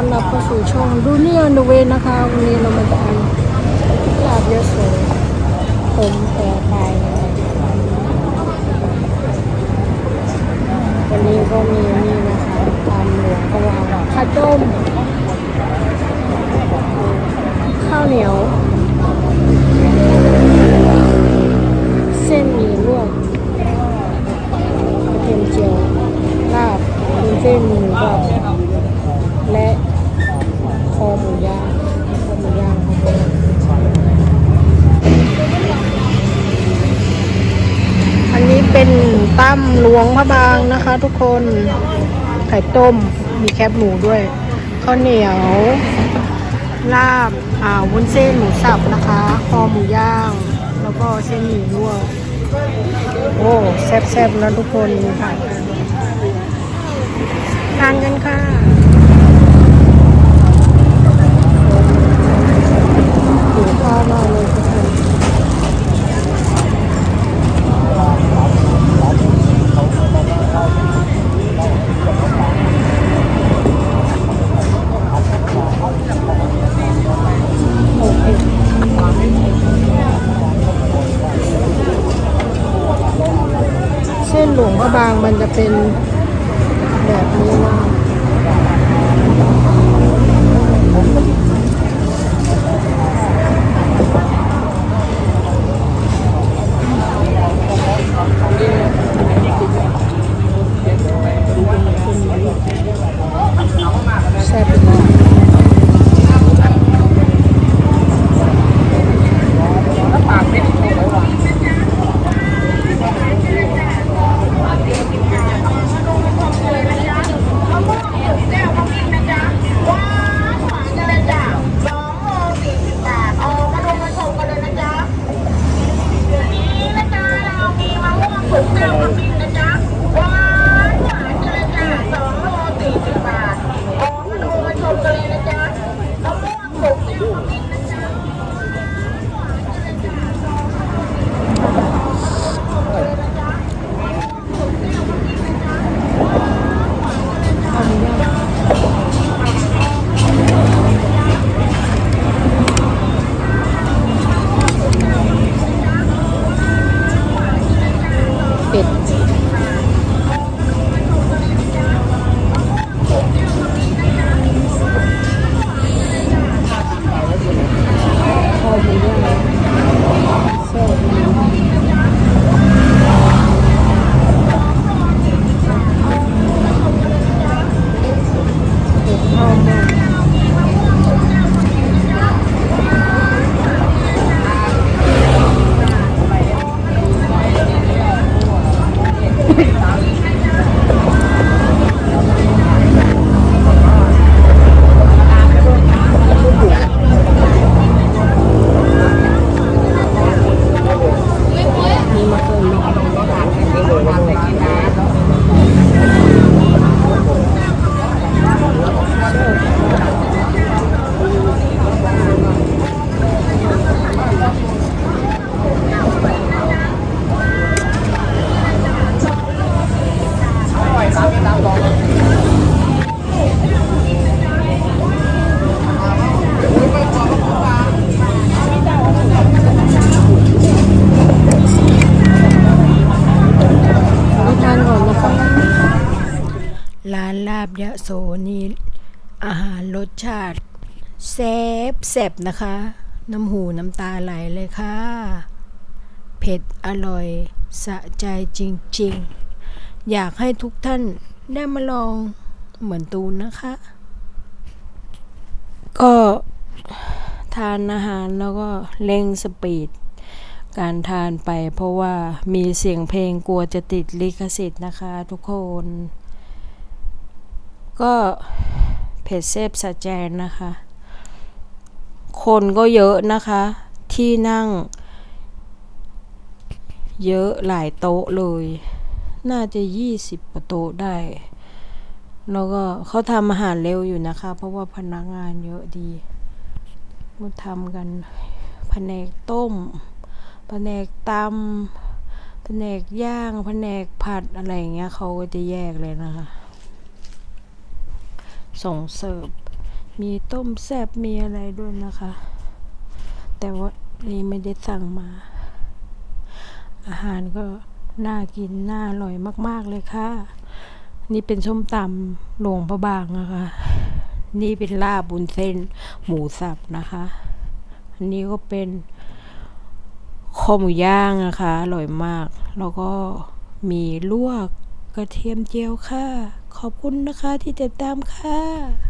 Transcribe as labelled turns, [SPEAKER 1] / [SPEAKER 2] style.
[SPEAKER 1] ต้อนรับเข้าสู่ช่องดูเนี่ยนเวนะคะ วันนี้เรามาทานลาบยะโสผมแต่ไทยวันนี้ก็มีนี่นะคะตามหลวงกวางข้าวต้ม ข้าวเหนียว เส้นหมี่ลวกกระเทียมเจียวลาบเส้นหมูก ตั้มหลวงพระบางนะคะ ทุกคนไข่ต้มมีแคบหมูด้วยข้าวเหนียว ลาบอ่าวุ้นเส้นหมูสับนะคะคอหมูย่าง แล้วก็เส้นหมี่ลวกโอ้แซ่บๆนะทุกคนค่ะางมันจะเป็น ร้านลาบยะโสนี่อาหารรสชาติแซ่บแซบนะคะ น้ำหูน้ำตาไหลเลยค่ะ เผ็ดอร่อยสะใจจริงๆ อยากให้ทุกท่านได้มาลองเหมือนตูนนะคะ ก็ทานอาหารแล้วก็เร่งสปีด การทานไปเพราะว่ามีเสียงเพลงกลัวจะติดลิขสิทธิ์นะคะทุกคน ก็เผ็ดเซฟสแจนนะคะ คนก็เยอะนะคะ ที่นั่ง เยอะหลายโต๊ะเลย น่าจะยี่สิบโต๊ะได้ แล้วก็เขาทำอาหารเร็วอยู่นะคะ เพราะว่าพนักงานเยอะดีมาทำกันแผนกต้มแผนกตำแผนกย่างแผนกผัดอะไรอย่างเงี้ยเขาก็จะแยกเลยนะคะ ส่งเสิร์ฟ มีต้มแซบมีอะไรด้วยนะคะ แต่ว่านี่ไม่ได้สั่งมา อาหารก็น่ากิน น่าอร่อยมาก ๆ เลยค่ะ นี่เป็นส้มตำหลวงพระบางนะคะ นี่เป็นลาบบุญเส้น หมูสับนะคะ อันนี้ก็เป็นคอหมูย่างนะคะ อร่อยมาก แล้วก็มีลวกกระเทียมเจียวค่ะ ขอบคุณนะคะที่ติดตามค่ะ